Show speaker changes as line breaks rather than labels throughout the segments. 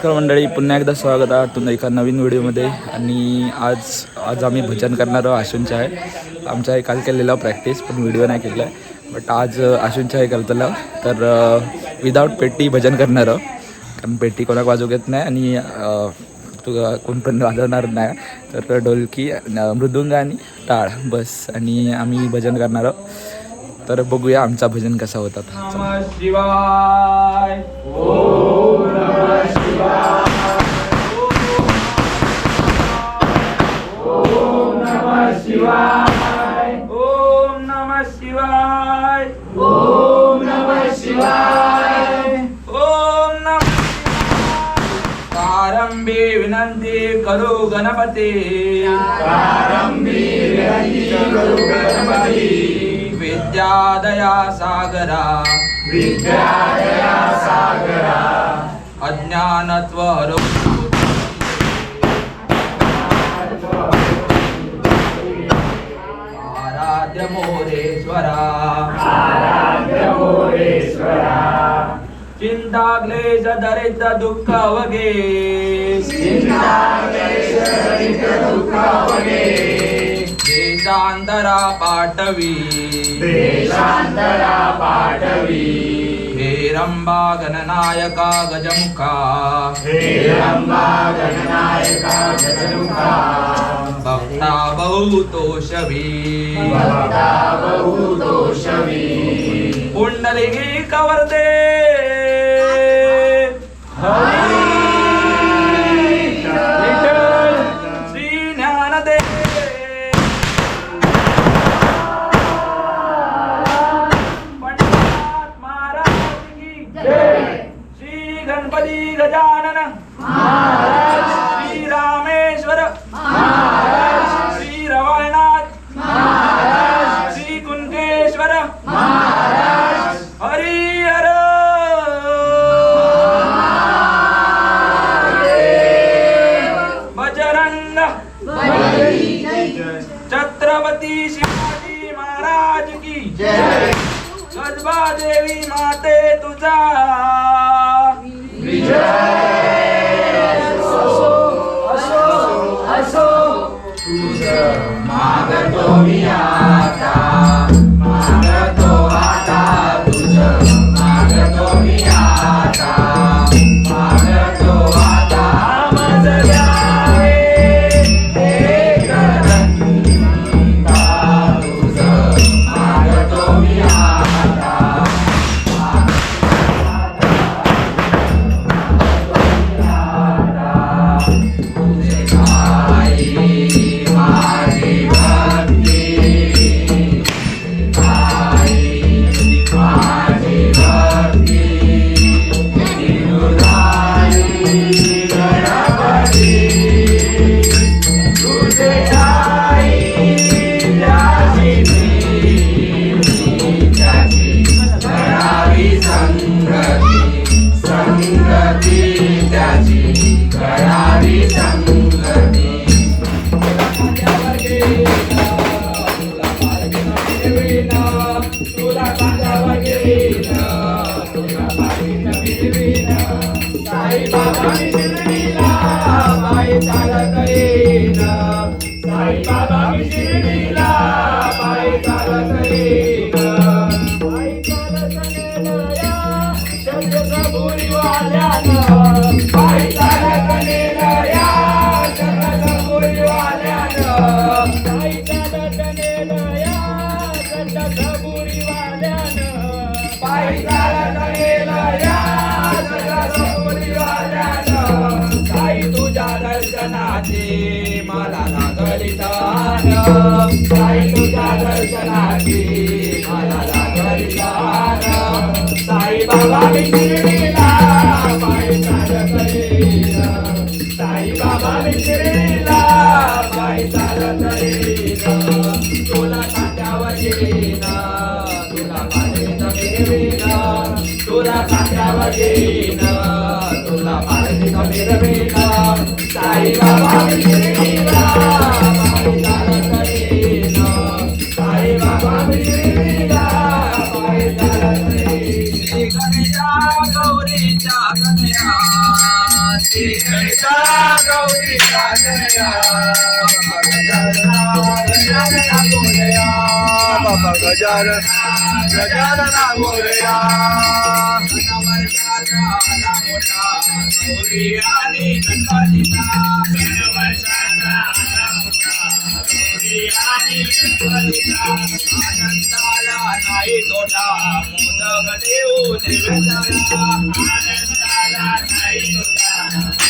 नमस्कार मंडळी पुन्हा एकदा स्वागत आहे तुम्हाला एका नवीन व्हिडिओमध्ये. आणि आज आज आम्ही भजन करणार आहोत आशूंच्या आहे आमच्या आहे काल केलेला प्रॅक्टिस पण व्हिडिओ नाही केला आहे बट आज आशूंच्या आहे करतला. तर विदाऊट पेटी भजन करणार आहोत. कारण पेटी कोणाक वाजू घेत नाही आणि तुला कोण पण वाजवणार नाही. तर ढोलकी मृदुंग आणि टाळ. बस आणि आम्ही भजन करणार आहोत. तर बघूया आमचा भजन कसा होता नमः शिवाय. ओम नमः शिवाय. ओम नमः शिवाय. ओम नमः प्रारंभी विनंती करू गणपती. प्रारंभी विनंती करू गणपती. विद्यादया सागरा विद्यादया सागरा अज्ञानत्व आराध्य मोरेश्वरा। आराध्य मोरेश्वरा। चिंता क्लेश दरिद्र दुःख वगे चिंता क्लेश दरिद्र दुःख वगे देशांतरा पाठवी. देशांतरा पाठवी. हेरंबा गणनायका गजमुखा. हेरंबा गणनायका गजमुखा. भक्ता बहुतोषवी. भक्ता बहुतोषवी. पुंडलिकी कवर्दे. हरी मला साई तुझ्या दर्शनाचे मला साई बाबा मी शिर्डीला पाय साई बाबा मी शिर्डीला पाय तुला खात्यावर येईन तुला तुला येईन पाठीत फिरवीन साई बाबा मी शिर्डीला पाय चालत साई बाबा मी शिर्डीला पाय चालत गणेशा गौरीच्या गणया गणेशा गौरीचा तनया गजानना मोरया बाबा गजानन गजानना मोरया वर्षाचा आला मोठा आनंदाला नाही तोटा मोदक देऊ नैवेद्याला आनंदाला नाही तोटा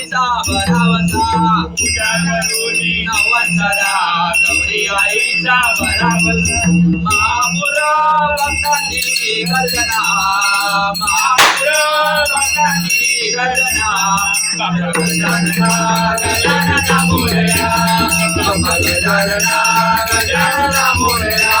आईचा भरावसा पूजा करोनी नवरकरा गौरी आईचा भरावसा महापुर भक्तांनी गर्जना महापुर भक्तांनी गर्जना बाबा गजानना गजानना मोरया बाबा गजानना गजानना मोरया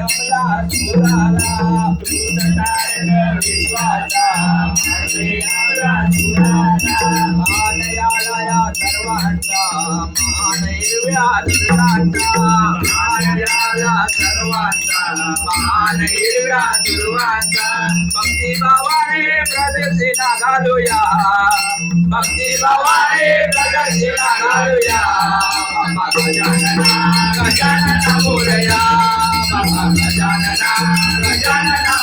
मागे आपला प्रदर्शिना घालूया भक्ती भावाने प्रदर्शिना घालूया गजानना गजानना मोरया गजानना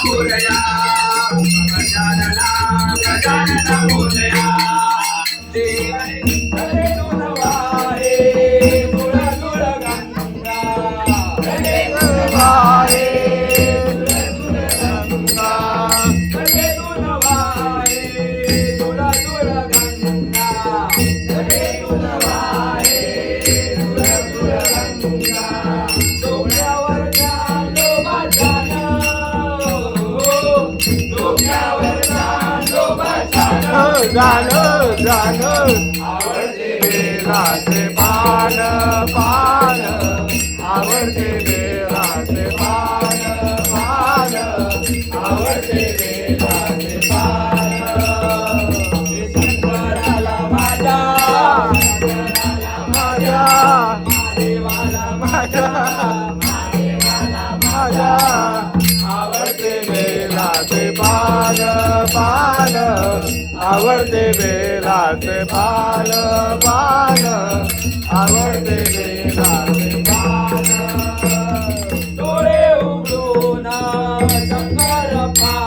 गजानना मोरया बाजाना गाणं आवडते वेळाचे पान पान आवडते पान पान आवडते पान शंकराला माझ्या माझ्या देवाला माझ्या माझ्या आवडते बेलाचे पान आवडते बेलाचे बाल बाल. आवडते बेलाचे बाल. डोळे उघडून शंकर पा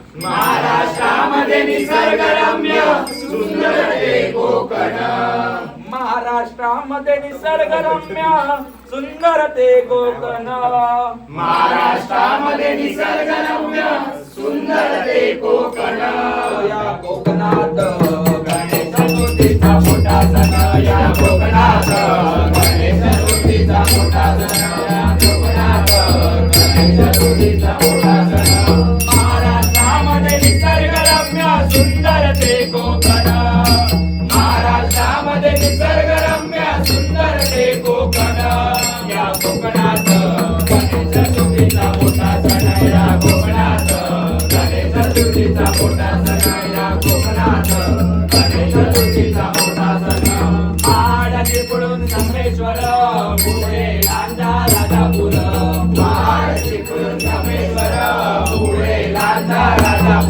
महाराष्ट्रामध्ये निसर्गरम्य सुंदर कोकण
महाराष्ट्रामध्ये निसर्गरम्य सुंदर ते कोकण
महाराष्ट्रामध्ये निसर्गरम्य सुंदर ते कोकण
या कोकणात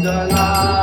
Mandala.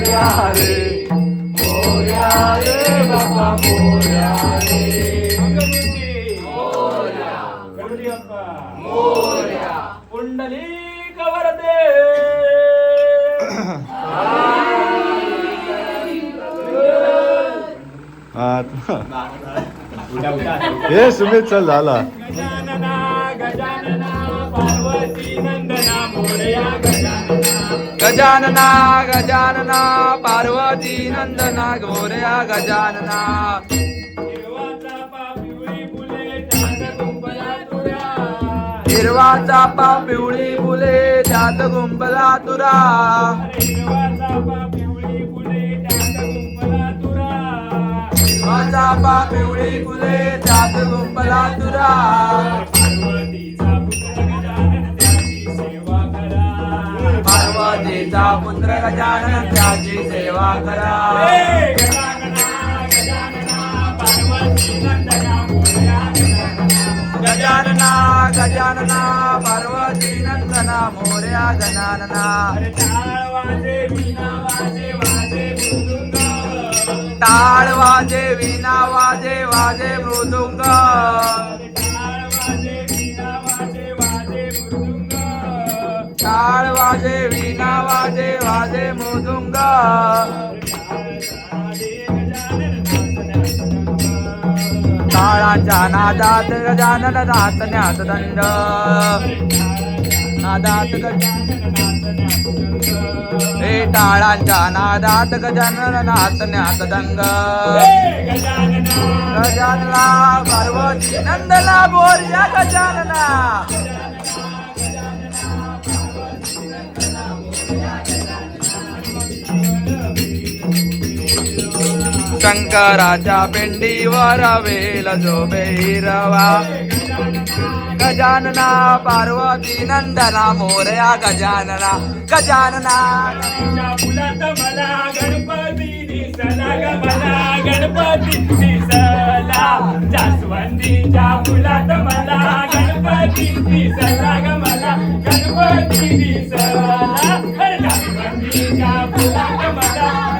मोरया रे मोरया रे बाबा मोरया रे मोरया ಗರುಡಿಯಪ್ಪ ಮೋರ್ಯ ಪುಂಡಲೀಕವರದೆ ಆತ್ಮ
ಏ ಸುಮಿತ್ ಸರ್ ಲಾಲಾ
गजानना गजानना पार्वती नंदना गोरया गजानना. हिरवा चापा पिवळी फुले जात गुंबला तुरा.
हिरवाचा चापा पिवळी फुले जात गुंबला तुरा. गजाननचा पुत्र गजानन त्याची सेवा करा.
गजानना गजानना पार्वती नंदना मोर्या गजानना.
टाळ वाजे
विना वाजे वाजे मृदुंग.
टाळ वाजे
विना वाजे वाजे मृदुंग. टाळाच्या नादात गजानन नाचण्यात दंड. नादात हे टाळांच्या नादात गजानन नाचण्यात दंग गजानना पार्वती नंदना बोर्या गजानना. शंकराच्या पिंडीवर वेल जो भैरवा गजानना पार्वती नंदना मोरया गजानना. गजानना.
फुलात मला गणपती दिसला ग मला गणपती दिसला जास्वंदीच्या फुलात मला गणपती दिसला ग मला. गणपती दिसला. अरे जास्वंदीच्या फुलात मला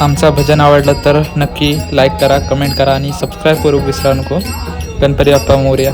आमचा भजन आवडलं तर नक्की लाईक करा कमेंट करा आणि सबस्क्राईब करू विसरा नको. गणपती बाप्पा मोर्या.